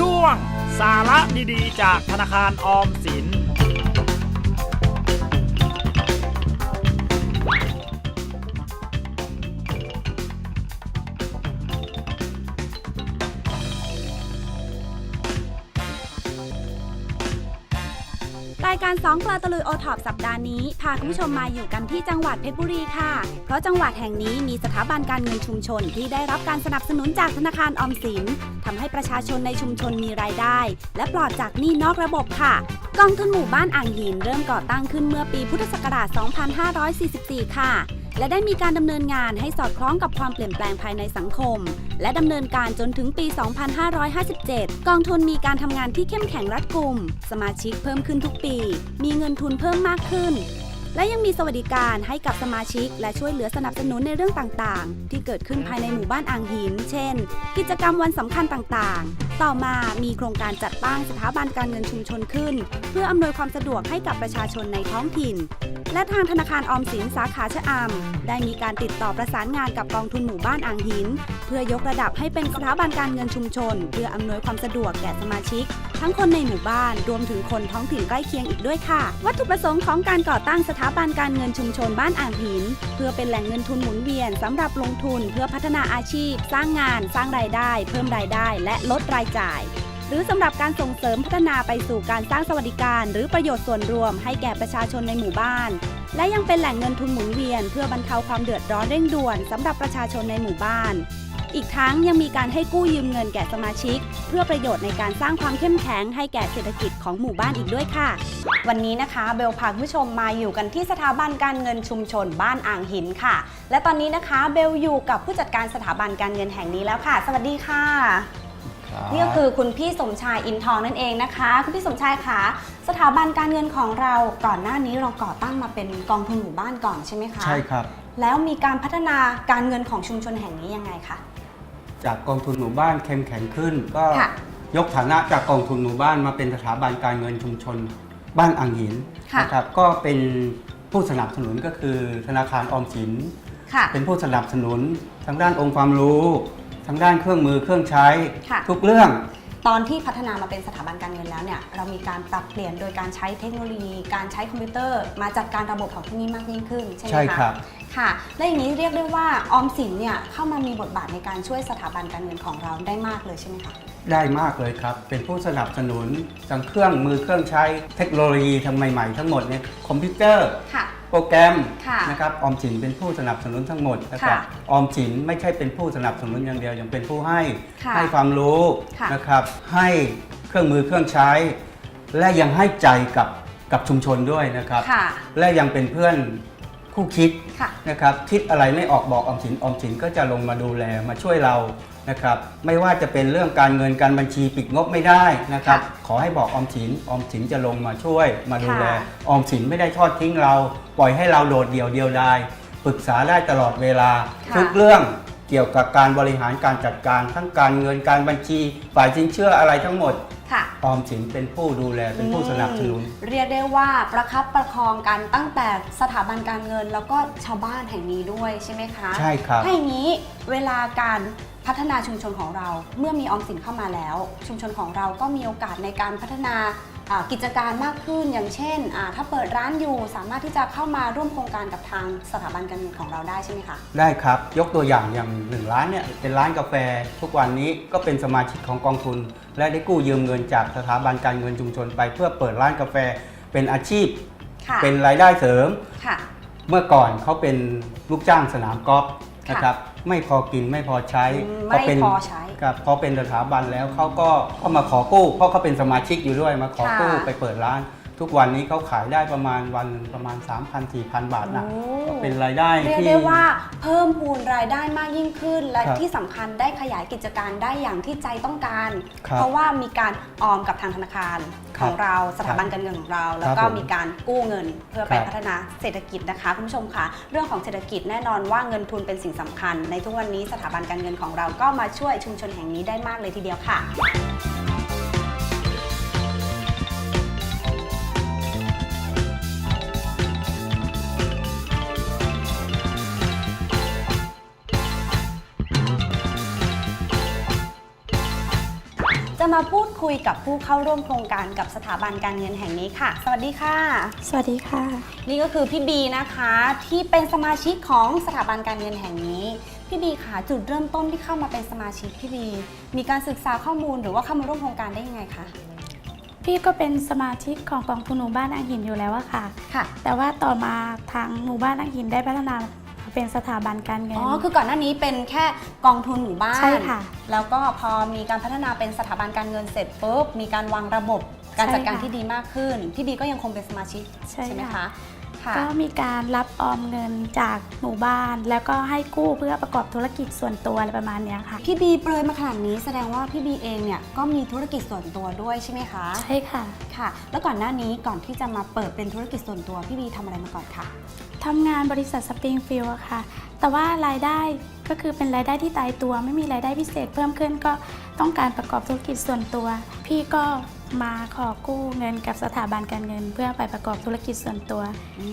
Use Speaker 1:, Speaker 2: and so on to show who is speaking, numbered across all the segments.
Speaker 1: ช่วงสาระดีๆ จากธนาคารออมสินา
Speaker 2: ยการสองปลาตะลุยโอท็อปสัปดาห์นี้พาคุณผู้ชมมาอยู่กันที่จังหวัดเพชรบุรีค่ะ เพราะจังหวัดแห่งนี้มีสถาบันการเงินชุมชนที่ได้รับการสนับสนุนจากธนาคารออมสินทำให้ประชาชนในชุมชนมีรายได้ และปลอดจากหนี้นอกระบบค่ะ กองทุนหมู่บ้านอ่างหินเริ่มก่อตั้งขึ้นเมื่อปีพุทธศักราช 2544 ค่ะ และได้มีการดำเนินงานให้สอดคล้องกับความเปลี่ยนแปลงภายในสังคม และดำเนินการจนถึงปี 2557 กองทุนมีการทำงานที่เข้มแข็งรัดกุม สมาชิกเพิ่มขึ้นทุกปี มีเงินทุนเพิ่มมากขึ้น และยังมีสวัสดิการให้กับสมาชิก และช่วยเหลือสนับสนุนในเรื่องต่างๆ ที่เกิดขึ้นภายในหมู่บ้านอ่างหิน เช่น กิจกรรมวันสำคัญต่างๆ ต่อมามีโครงการจัดตั้งสถาบันการเงินชุมชนขึ้น เพื่ออำนวยความสะดวกให้กับประชาชนในท้องถิ่น และทางธนาคารออมสินสาขาชะอำได้มีการติดต่อประสานงานกับกองทุนหมู่บ้านอ่างหิน เพื่อยกระดับให้เป็นสถาบันการเงินชุมชน เพื่ออำนวยความสะดวกแก่สมาชิก ทั้งคนในหมู่บ้านรวมถึงคนท้องถิ่นใกล้เคียงอีกด้วยค่ะ วัตถุประสงค์ของการก่อตั้งสถาบันการเงินชุมชนบ้านอ่างหิน เพื่อเป็นแหล่งเงินทุนหมุนเวียนสำหรับลงทุน เพื่อพัฒนาอาชีพ สร้างงาน สร้างรายได้ เพิ่มรายได้ และลดรายจ่าย หรือสำหรับการส่งเสริมพัฒนาไปสู่การสร้างสวัสดิการ หรือประโยชน์ส่วนรวมให้แก่ประชาชนในหมู่บ้าน และยังเป็นแหล่งเงินทุนหมุนเวียน เพื่อบรรเทาความเดือดร้อนเร่งด่วนสำหรับประชาชนในหมู่บ้าน อีกทั้งยังมีการให้กู้ยืมเงินแก่สมาชิก เพื่อประโยชน์ในการสร้างความเข้มแข็งให้แก่เศรษฐกิจของหมู่บ้านอีกด้วยค่ะ วันนี้นะคะเบลพาคุณผู้ชมมาอยู่กันที่สถาบันการเงินชุมชนบ้านอ่างหินค่ะ และตอนนี้นะคะเบลอยู่กับผู้จัดการสถาบันการเงินแห่งนี้แล้วค่ะ สวัสดีค่ะ นี่ก็คือคุณพี่สมชายอินทองนั่นเองนะคะ คุณพี่สมชายคะสถาบันการเงินของเราก่อนหน้านี้เราก่อตั้งมาเป็นกองทุนหมู่บ้านก่อนใช่ไหมคะ
Speaker 3: ใช่ครับ
Speaker 2: แล้วมีการพัฒนาการเงินของชุมชนแห่งนี้ยังไงคะ
Speaker 3: จากกองทุนหมู่บ้านเข้มแข็งขึ้น ก็
Speaker 2: ค่ะ
Speaker 3: ยกฐานะจากกองทุนหมู่บ้านมาเป็นสถาบันการเงินชุมชนบ้านอ่างหิน
Speaker 2: ค่ะ
Speaker 3: นะครับก็เป็นผู้สนับสนุนก็คือธนาคารออมสิน
Speaker 2: ค่ะ
Speaker 3: เป็นผู้สนับสนุนทั้งด้านองค์ความรู้ ทั้งด้านเครื่องมือเครื่องใช้
Speaker 2: ค่ะ
Speaker 3: ทุกเรื่อง
Speaker 2: ตอนที่พัฒนามาเป็นสถาบันการเงินแล้วเนี่ยเรามีการปรับเปลี่ยนโดยการใช้เทคโนโลยี การใช้คอมพิวเตอร์ มาจัดการระบบของที่นี่มากยิ่งขึ้นใช่ไหมคะ
Speaker 3: ใช่ครับ
Speaker 2: ค่ะและอย่างนี้เรียกได้ว่าออมสินเนี่ยเข้ามามีบทบาทในการช่วยสถาบันการเงินของเราได้มากเลยใช่ไหมคะ
Speaker 3: ได้มากเลยครับ เป็นผู้สนับสนุนทั้งเครื่องมือเครื่องใช้เทคโนโลยีทั้งใหม่ๆทั้งหมดเนี่ยคอมพิวเตอร์
Speaker 2: ค่ะ
Speaker 3: โปรแกรม
Speaker 2: ค่ะ
Speaker 3: นะครับออมสินเป็นผู้สนับสนุนทั้งหมดนะครับ
Speaker 2: ค่ะ
Speaker 3: ออมสินไม่ใช่เป็นผู้สนับสนุนอย่างเดียวยังเป็นผู้ให้
Speaker 2: ค่ะ
Speaker 3: ให้ความรู้
Speaker 2: ค่ะ
Speaker 3: นะครับให้เครื่องมือเครื่องใช้ และยังให้ใจกับกับชุมชนด้วยนะครับ
Speaker 2: ค่ะ
Speaker 3: และยังเป็นเพื่อนคู่คิด
Speaker 2: ค่ะ
Speaker 3: นะครับคิดอะไรไม่ออกบอกออมสินออมสินก็จะลงมาดูแลมาช่วยเรา นะครับไม่ว่าจะเป็นเรื่องการเงินการบัญชีปิดงบไม่ได้นะครับ
Speaker 2: ค่ะ
Speaker 3: ขอให้บอกออมสินออมสินจะลงมาช่วย มาดูแล
Speaker 2: ค่ะ
Speaker 3: ออมสินไม่ได้ทอดทิ้งเรา ปล่อยให้เราโดดเดี่ยวเดียวดายปรึกษาได้ตลอดเวลา
Speaker 2: ค่ะ
Speaker 3: ทุกเรื่องเกี่ยวกับการบริหารการจัดการทั้งการเงินการบัญชีฝ่ายสินเชื่ออะไรทั้งหมด
Speaker 2: ค่ะ
Speaker 3: ออมสินเป็นผู้ดูแลเป็นผู้สนับสนุน
Speaker 2: อืมเรียกได้ว่าประคับประคองกันตั้งแต่สถาบันการเงินแล้วก็ชาวบ้านแห่งนี้ด้วยใช่ไหมคะ
Speaker 3: ใช่ครับ
Speaker 2: ถ้าอย่างนี้เวลาการ พัฒนาชุมชนของเรา เมื่อมีออมสินเข้ามาแล้ว ชุมชนของเราก็มีโอกาสในการพัฒนาอ่ากิจการมากขึ้นอย่างเช่นอ่าถ้าเปิดร้านอยู่สามารถที่จะเข้ามาร่วมโครงการกับทางสถาบันการเงินของเราได้ใช่ไหมคะ
Speaker 3: ได้ครับ ยกตัวอย่างอย่างหนึ่งร้านเนี่ยเป็นร้านกาแฟ ทุกวันนี้ก็เป็นสมาชิกของกองทุน และได้กู้ยืมเงินจากสถาบันการเงินชุมชนไป เพื่อเปิดร้านกาแฟเป็นอาชีพ
Speaker 2: ค่ะ
Speaker 3: เป็นรายได้เสริม
Speaker 2: ค่ะ
Speaker 3: เมื่อก่อนเขาเป็นลูกจ้างสนามกอล์ฟ
Speaker 2: ค่ะ
Speaker 3: นะครับ ไม่พอกินไม่พอใช้
Speaker 2: อืม
Speaker 3: พเป็น
Speaker 2: ไม่พอใช้
Speaker 3: ครับพอเป็นสถาบันแล้วเขาก็ก็มาขอกู้เพราะเขาเป็นสมาชิกอยู่ด้วยมาขอกู้
Speaker 2: ค่ะ
Speaker 3: ไปเปิดร้าน ทุกวันนี้เขาขายได้ประมาณวันประมาณ 3,000-4,000 บาทนะ
Speaker 2: โอ้
Speaker 3: ก็เป็นรายได้
Speaker 2: เรียก
Speaker 3: ที่
Speaker 2: ได้ว่าเพิ่มพูนรายได้มากยิ่งขึ้น และ
Speaker 3: ครับ
Speaker 2: ที่สำคัญได้ขยายกิจการได้อย่างที่ใจต้องการ
Speaker 3: ครับ
Speaker 2: เพราะว่ามีการออมกับทางธนาคาร
Speaker 3: ค
Speaker 2: ข
Speaker 3: รับ
Speaker 2: องเราสถาบันการเงินของเรา แล้วก็
Speaker 3: ผม
Speaker 2: มีการกู้เงินเพื่อไป
Speaker 3: ครับ
Speaker 2: พัฒนาเศรษฐกิจนะคะคุณผู้ชมคะเรื่องของเศรษฐกิจแน่นอนว่าเงินทุนเป็นสิ่งสำคัญ ในทุกวันนี้สถาบันการเงินของเราก็มาช่วยชุมชนแห่งนี้ได้มากเลยทีเดียวค่ะ จะมาพูดคุยกับผู้เข้าร่วมโครงการกับสถาบันการเงินแห่งนี้ค่ะ สวัสดีค่ะ
Speaker 4: สวัสดีค่ะ
Speaker 2: นี่ก็คือพี่บีนะคะ ที่เป็นสมาชิกของสถาบันการเงินแห่งนี้ พี่บีค่ะจุดเริ่มต้นที่เข้ามาเป็นสมาชิกพี่บี มีการศึกษาข้อมูลหรือว่าเข้ามาร่วมโครงการได้ยังไงคะ
Speaker 4: พี่ก็เป็นสมาชิกของกองทุนหมู่บ้านอ่างหินอยู่แล้วอะค่ะ
Speaker 2: ค่ะ
Speaker 4: แต่ว่าต่อมาทางหมู่บ้านอ่างหินได้พัฒนา เป็นสถาบันการเงิน
Speaker 2: อ๋อ คือก่อนหน้านี้เป็นแค่กองทุนหมู่บ้าน
Speaker 4: ใช่ค่ะ
Speaker 2: แล้วก็พอมีการพัฒนาเป็นสถาบันการเงินเสร็จปุ๊บ มีการวางระบบการจัดการ
Speaker 4: ใช่ค่ะ
Speaker 2: ที่ดีมากขึ้นพี่บีก็ยังคงเป็นสมาชิก
Speaker 4: ใช่
Speaker 2: ไหม
Speaker 4: ค่ะ
Speaker 2: คะค่ะ
Speaker 4: ก็มีการรับออมเงินจากหมู่บ้าน แล้วก็ให้กู้เพื่อประกอบธุรกิจส่วนตัวอะไรประมาณเนี้ยค่ะ
Speaker 2: พี่บีเปรยมาขนาดนี้แสดงว่าพี่บีเองเนี่ยก็มีธุรกิจส่วนตัวด้วยใช่ไหมคะ
Speaker 4: ใช่ค่ะ
Speaker 2: ค่ะ แล้วก่อนหน้านี้ก่อนที่จะมาเปิดเป็นธุรกิจส่วนตัวพี่บีทำอะไรมาก่อนคะ
Speaker 4: ทำงานบริษัทสปริงฟิลด์อะค่ะ แต่ว่ารายได้ก็คือเป็นรายได้ที่ตายตัว ไม่มีรายได้พิเศษเพิ่มขึ้นก็ต้องการประกอบธุรกิจส่วนตัว พี่ก็ มาขอกู้เงินกับสถาบันการเงิน เพื่อไปประกอบธุรกิจส่วนตัว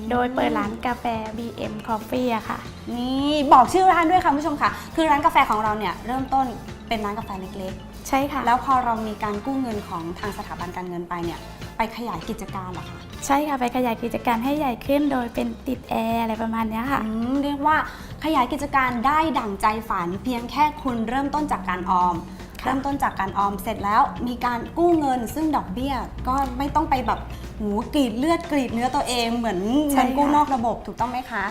Speaker 4: โดยเปิดร้านกาแฟ BM Coffee อะค่ะ
Speaker 2: นี่บอกชื่อร้านด้วยค่ะคุณผู้ชมค่ะ คือร้านกาแฟของเราเนี่ยเริ่มต้นเป็นร้านกาแฟเล็ก
Speaker 4: ใช่ค่ะ
Speaker 2: ๆ แล้วพอเรามีการกู้เงินของทางสถาบันการเงินไปเนี่ยไปขยายกิจการเหรอคะ
Speaker 4: ใช่ค่ะ ไปขยายกิจการให้ใหญ่ขึ้น โดยเป็นติดแอร์อะไรประมาณเนี้ยค่ะ
Speaker 2: อืมเรียกว่าขยายกิจการได้ดั่งใจฝัน เพียงแค่คุณเริ่มต้นจากการออม
Speaker 4: ค่ะ
Speaker 2: เริ่มต้นจากการออมเสร็จแล้วมีการกู้เงินซึ่งดอกเบี้ยก็ไม่ต้องไปแบบหูกรีดเลือดกรีดเนื้อตัวเองเหมือนเงินกู้นอกระบบถูกต้องไหมคะ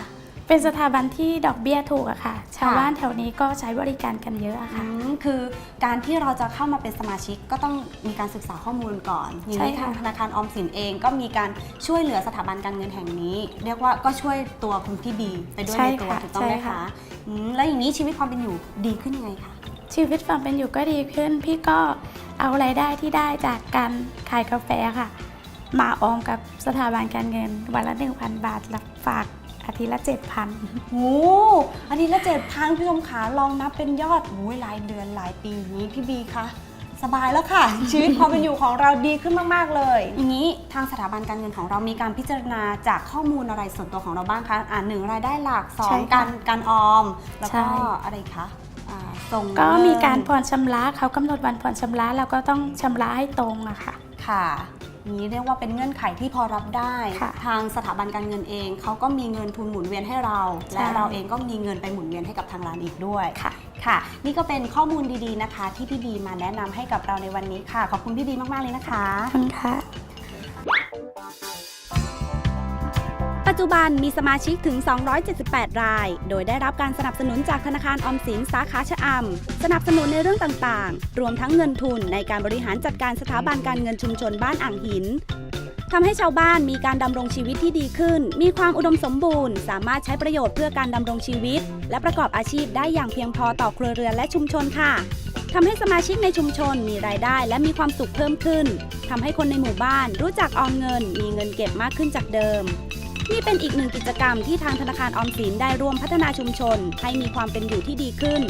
Speaker 4: เป็นสถาบันที่ดอกเบี้ยถูกอะค่ะ ชาว
Speaker 2: ค่ะ
Speaker 4: บ้านแถวนี้ก็ใช้บริการกันเยอะอะ
Speaker 2: อื
Speaker 4: ค่ะ
Speaker 2: มคือการที่เราจะเข้ามาเป็นสมาชิกก็ต้องมีการศึกษาข้อมูลก่อนอย่างนี้
Speaker 4: ใช่ค่ะ
Speaker 2: ทางธนาคารออมสินเองก็มีการช่วยเหลือสถาบันการเงินแห่งนี้ เรียกว่าก็ช่วยตัวคุณพี่บีไปด้วย
Speaker 4: ใช่
Speaker 2: ในตัว
Speaker 4: ค่ะ
Speaker 2: ถูกต้องไหม
Speaker 4: ใช่
Speaker 2: คะ
Speaker 4: ค่ะ
Speaker 2: อืมแล้วอย่างนี้ชีวิตความเป็นอยู่ดีขึ้นยังไงคะ
Speaker 4: ชีวิตความเป็นอยู่ก็ดีขึ้น พี่ก็เอารายได้ที่ได้จากการขายกาแฟค่ะ มาออมกับสถาบันการเงิน วันละ 1,000 บาทรับฝากอาทิตย์ละ7,000
Speaker 2: โอ้อันนี้ละเจ็ดพันพี่ชมขาลองนับเป็นยอดโอ้ยรายเดือนรายปีอย่างนี้พี่บีคะสบายแล้วค่ะ ชีวิตความเป็นอยู่ของเราดีขึ้นมากๆเลย อย่างนี้ทางสถาบันการเงินของเรามีการพิจารณาจากข้อมูลอะไรส่วนตัวของเราบ้างคะอ่าหนึ่งรายได้หลักสอ
Speaker 4: ใช่
Speaker 2: ง
Speaker 4: ค่ะ
Speaker 2: การการออม แล้ว
Speaker 4: ใช่
Speaker 2: ก็อะไรคะอ่า ส่ง
Speaker 4: ก็
Speaker 2: เงิน
Speaker 4: มีการผ่อนชำระเขากำหนดวันผ่อนชำระเราก็ต้องชำระให้ตรงอะค่ะ
Speaker 2: ค่ะอย่างนี้เรียกว่าเป็นเงื่อนไขที่พอรับได้
Speaker 4: ค่ะ
Speaker 2: ทางสถาบันการเงินเองเขาก็มีเงินทุนหมุนเวียนให้เรา
Speaker 4: ใช่
Speaker 2: และเราเองก็มีเงินไปหมุนเวียนให้กับทางร้านอีกด้วย
Speaker 4: ค่ะ
Speaker 2: ค่ะ นี่ก็เป็นข้อมูลดีๆนะคะ ที่พี่บีมาแนะนำให้กับเราในวันนี้ค่ะ ขอบคุณพี่บีมากๆเลยนะคะ
Speaker 4: ขอบคุณค่ะ
Speaker 2: จจุบันมีสมาชิกถึง 278 ราย โดยได้รับการสนับสนุนจากธนาคารออมสินสาขาชะอำ สนับสนุนในเรื่องต่างๆ รวมทั้งเงินทุนในการบริหารจัดการสถาบันการเงินชุมชนบ้านอ่างหินทำให้ชาวบ้านมีการดำรงชีวิตที่ดีขึ้น มีความอุดมสมบูรณ์ สามารถใช้ประโยชน์เพื่อการดำรงชีวิต และประกอบอาชีพได้อย่างเพียงพอต่อครัวเรือนและชุมชนค่ะทำให้สมาชิกในชุมชนมีรายได้และมีความสุขเพิ่มขึ้นทำให้คนในหมู่บ้านรู้จักออมเงิน มีเงินเก็บมากขึ้นจากเดิม นี่เป็นอีกหนึ่งกิจกรรมที่ทางธนาคารออมสินได้ร่วมพัฒนาชุมชน ให้มีความเป็นอยู่ที่ดีขึ้น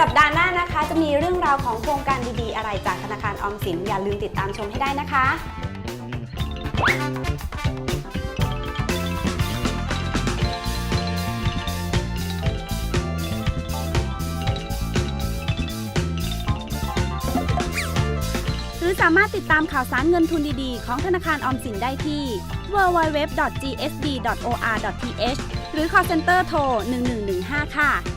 Speaker 2: สัปดาห์หน้านะคะจะมีเรื่องราวของโครงการดีๆ อะไรจากธนาคารออมสินอย่าลืมติดตามชมให้ได้นะคะามารถติดตามข่าวสารเงินทุนดีๆ ของธนาคารออมสินได้ที่ www.gsd.or.th หรือ call center โทร1115 ค่ะ